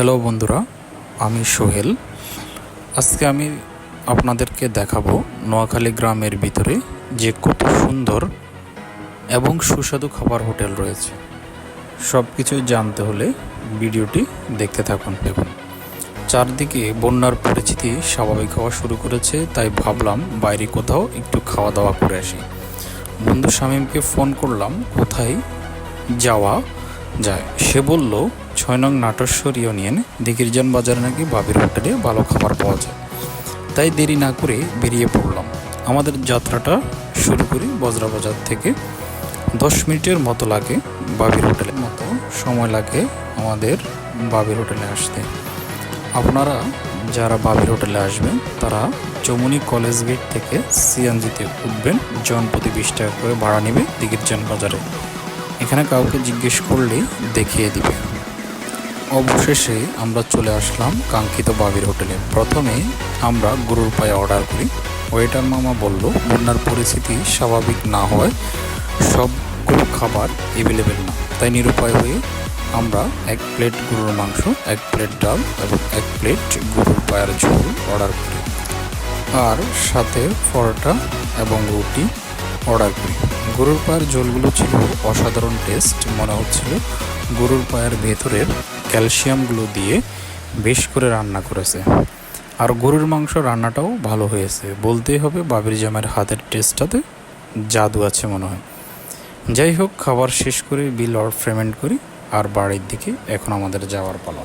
Hello বন্ধুরা, আমি সোহেল। আজকে আমি আপনাদেরকে দেখাবো নোয়াখালী গ্রামের ভিতরে যে কত সুন্দর এবং সুস্বাদু খাবার হোটেল রয়েছে। সব কিছু জানতে হলে ভিডিওটি দেখতে থাকুন, দেখুন। চারদিকে বন্যার পরিচিতি স্বাভাবিক হওয়া শুরু করেছে, তাই ভাবলাম বাইরে কোথাও একটু খাওয়া দাওয়া করে আসি। বন্ধু শামীমকে ফোন করলাম, কোথায় যাওয়া যায়। সে বলল, ছয় নং নাটেশ্বর ইউনিয়ন দিকিরজান বাজারে নাকি বাবির হোটেলে ভালো খাবার পাওয়া যায়। তাই দেরি না করে বেরিয়ে পড়লাম। আমাদের যাত্রাটা শুরু করি বজরা বাজার থেকে। দশ মিনিটের মতো লাগে বাবির হোটেলের মতো সময় লাগে আমাদের বাবির হোটেলে আসতে। আপনারা যারা বাবির হোটেলে আসবেন, তারা চমুনি কলেজ গেট থেকে সিএনজিতে উঠবেন। জন প্রতি বিশ টাকা করে ভাড়া নেবে দিকিরজান বাজারে। এখানে কাউকে জিজ্ঞেস করলেই দেখিয়ে দিবে। অবশেষে আমরা চলে আসলাম কাঙ্ক্ষিত বাবির হোটেলে। প্রথমে আমরা গরুর পায়ে অর্ডার করি। ওয়েটার মামা বলল, বন্যার পরিস্থিতি স্বাভাবিক না হয় সবগুলো খাবার এভেলেবেল না। তাই নিরুপায় হয়ে আমরা এক প্লেট গরুর মাংস, এক প্লেট ডাল এবং এক প্লেট গরুর পায়ের ঝোল অর্ডার করি। আর সাথে পরোটা এবং রুটি অর্ডার করি। গরুর পায়ের ঝোলগুলো ছিল অসাধারণ টেস্ট। মনে হচ্ছিল গরুর পায়ের ভেতরের ক্যালসিয়ামগুলো দিয়ে বেশ করে রান্না করেছে। আর গরুর মাংস রান্নাটাও ভালো হয়েছে। বলতেই হবে বাবির জামের হাতের টেস্টটাতে জাদু আছে মনে হয়। যাই হোক, খাবার শেষ করে বিল অর পেমেন্ট করি। আর বাড়ির দিকে এখন আমাদের যাওয়ার পালা।